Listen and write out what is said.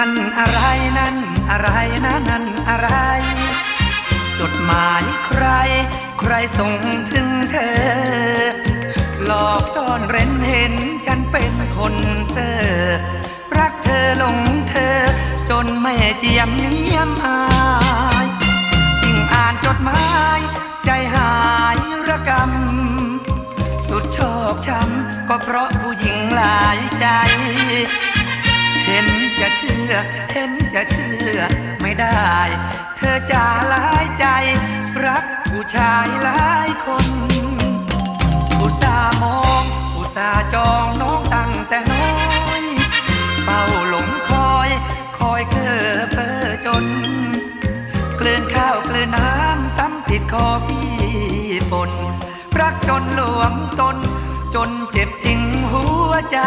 นั่นอะไรนั่นอะไรนะนั่นอะไร จดหมายใคร ใครส่งถึงเธอ หลอกซ่อนเร้นเห็นฉันเป็นคนเธอ รักเธอหลงเธอ จนไม่เจียมเนียมอายยิ่งอ่านจดหมาย ใจหายระกำ สุดชอบช้ำก็เพราะผู้หญิงหลายใจ เห็น จะเชื่อ เห็นจะเชื่อไม่ได้ เธอจะหลายใจ รักผู้ชายหลายคนอุตส่ามองอุตส่าจองน้องตั้งแต่น้อยเฝ้าหลงคอย คอยเกอเพ้อจน กลืนข้าวกลืนน้ำซ้ำติดคอพี่ปนรักจนหลวมตน จนเจ็บจริงหัวใจ